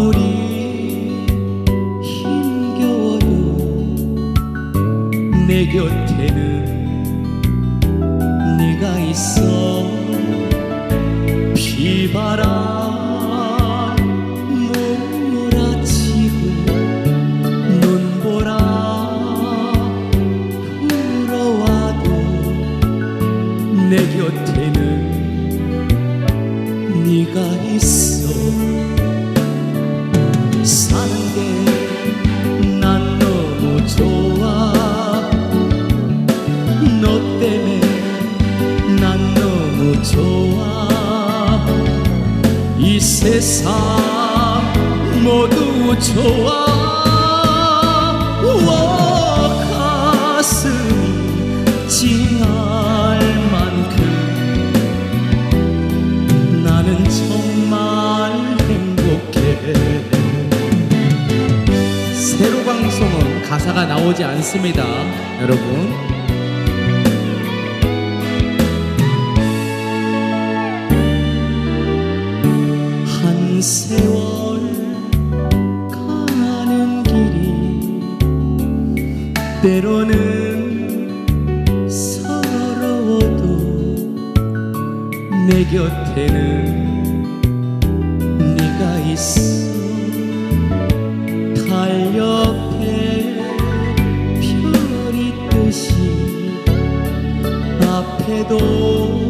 아무리 힘겨워도 내 곁에는 네가 있어. 비바람 몰아치고 눈보라 불어와도 내 곁에는 네가 있어 너 때문에 난 너무 좋아. 이 세상 모두 좋아. 와 가슴이 찡할 만큼 나는 정말 행복해. 세로 방송은 가사가 나오지 않습니다. 여러분 한 세월 가는 길이 때로는 서러워도 내 곁에는 네가 있어. 달 옆에 별이 뜨시 앞에도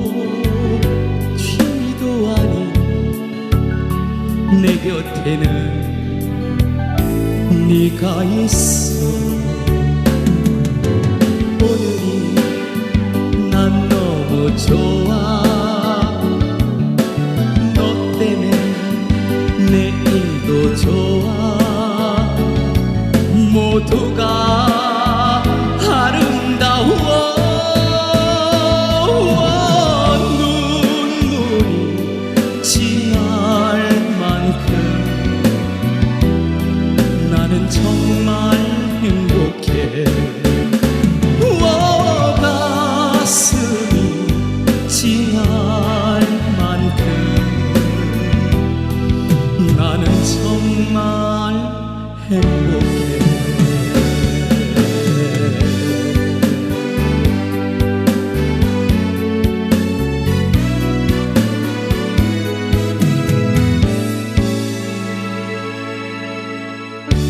내 곁에는 네가 있어. 오늘이 난 너무 좋아. 너 때문에 내일도 좋아. 모두가 찡할 만큼 나는 정말 행복해